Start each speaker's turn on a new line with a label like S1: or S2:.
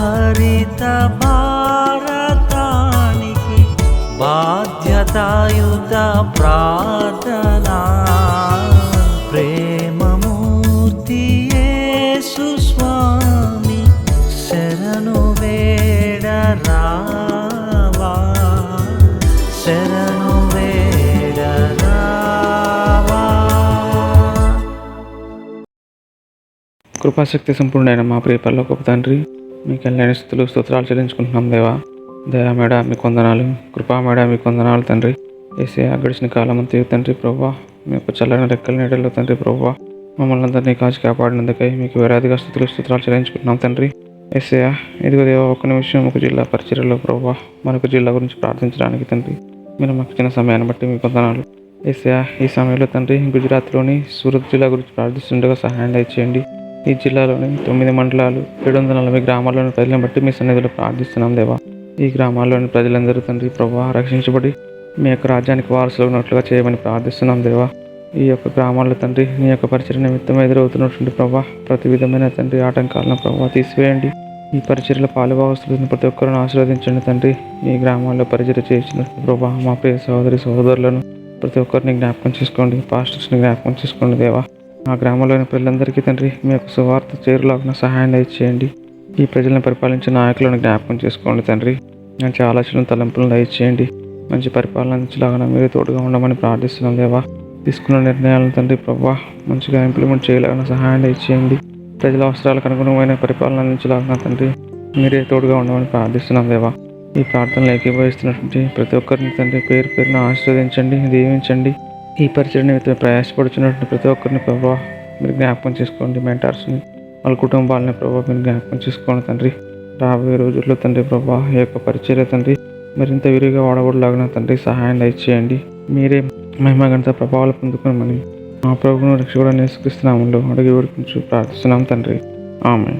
S1: హరిత భారతానికి బాధ్యతాయుత ప్రార్థనా. ప్రేమమూర్తి స్వామి శరణు వేడరా
S2: కృపాశక్తి సంపూర్ణైన మా ప్రియ గొప్ప తండ్రి మీకు ఎల్లైన స్థుతులు స్తోత్రాలు చెల్లించుకుంటున్నాం దేవా. దయా మేడ మీ కొందనాలు కృపా మేడ మీ కొందనాలు తండ్రి. ఏసే గడిచిన కాలం అంతా తండ్రి ప్రభా మీ యొక్క చల్లని రెక్కల నీడలో తండ్రి ప్రభా మమ్మల్ని అందరినీ కాచి కాపాడినందుకై మీకు వేలాదిగా స్థుతులు స్తోత్రాలు చెల్లించుకుంటున్నాం తండ్రి. ఎస్ఏ ఇదిగో దేవా ఒక్క నిమిషం ఒక జిల్లా పరిచర్లో ప్రభా మనకు జిల్లా గురించి ప్రార్థించడానికి తండ్రి. మీరు మాకు ఇచ్చిన సమయాన్ని బట్టి మీ కొందనాలు ఎస్ఏ ఈ సమయంలో తండ్రి గుజరాత్లోని సూరత్ జిల్లా గురించి ప్రార్థిస్తుండగా సహాయం దయచేయండి. ఈ జిల్లాలోని తొమ్మిది మండలాలు ఏడు వందల నలభై గ్రామాల్లోని ప్రజలను బట్టి మీ సన్నిధిలో ప్రార్థిస్తున్నాం దేవా. ఈ గ్రామాల్లోని ప్రజలందరూ తండ్రి ప్రభా రక్షించబడి మీ యొక్క రాజ్యానికి వారసులు ఉన్నట్లుగా చేయమని ప్రార్థిస్తున్నాం దేవా. ఈ యొక్క గ్రామాల్లో తండ్రి నీ యొక్క పరిచయ నిమిత్తం ఎదురవుతున్నటువంటి ప్రభా ప్రతి విధమైన తండ్రి ఆటంకాలను ప్రభావ తీసివేయండి. ఈ పరిచర్ల పాలుభాగస్తులను ప్రతి ఒక్కరిని ఆశీర్వదించండి తండ్రి. ఈ గ్రామాల్లో పరిచయం చేసిన ప్రభా మా ప్రియ సహోదరి సహోదరులను ప్రతి ఒక్కరిని జ్ఞాపకం చేసుకోండి పాస్టర్స్ని జ్ఞాపకం చేసుకోండి దేవా. మా గ్రామంలోని ప్రజలందరికీ తండ్రి మీ యొక్క సువార్త చేరులాగిన సహాయం దయచేయండి. ఈ ప్రజలను పరిపాలించే నాయకులను జ్ఞాపకం చేసుకోండి తండ్రి. మంచి ఆలోచనలు తలంపులను దయచేయండి. మంచి పరిపాలన అందించలాగా మీరు తోడుగా ఉండమని ప్రార్థిస్తున్నాం దేవా. తీసుకున్న నిర్ణయాలను తండ్రి ప్రభా మంచిగా ఇంప్లిమెంట్ చేయలాగిన సహాయం దయచేయండి. ప్రజల అవసరాలకు అనుగుణమైన పరిపాలన అందించలాగిన తండ్రి మీరే తోడుగా ఉండమని ప్రార్థిస్తున్నాం దేవా. ఈ ప్రార్థనలు ఏకీభవిస్తున్నటువంటి ప్రతి ఒక్కరిని తండ్రి పేరు పేరున ఆశీర్వదించండి దీవించండి. ఈ పరిచయం నిమిత్తం ప్రయాసపడుచున్నటువంటి ప్రతి ఒక్కరిని ప్రభావ మీరు జ్ఞాపకం చేసుకోండి మెంటార్స్ని వాళ్ళ కుటుంబాలని ప్రభావ మీరు జ్ఞాపకం చేసుకోండి తండ్రి. రాబోయే రోజుల్లో తండ్రి ప్రభా ఈ యొక్క పరిచర్య తండ్రి మరింత విరిగా వాడబడలాగిన తండ్రి సహాయం దయచేయండి. మీరే మహిమగంత ప్రభావాలు పొందుకోమని మా ప్రభువును రక్షకుడు నేసుకరిస్తున్నాములో అడిగి ఊరికించు ప్రార్థిస్తున్నాం తండ్రి. ఆమె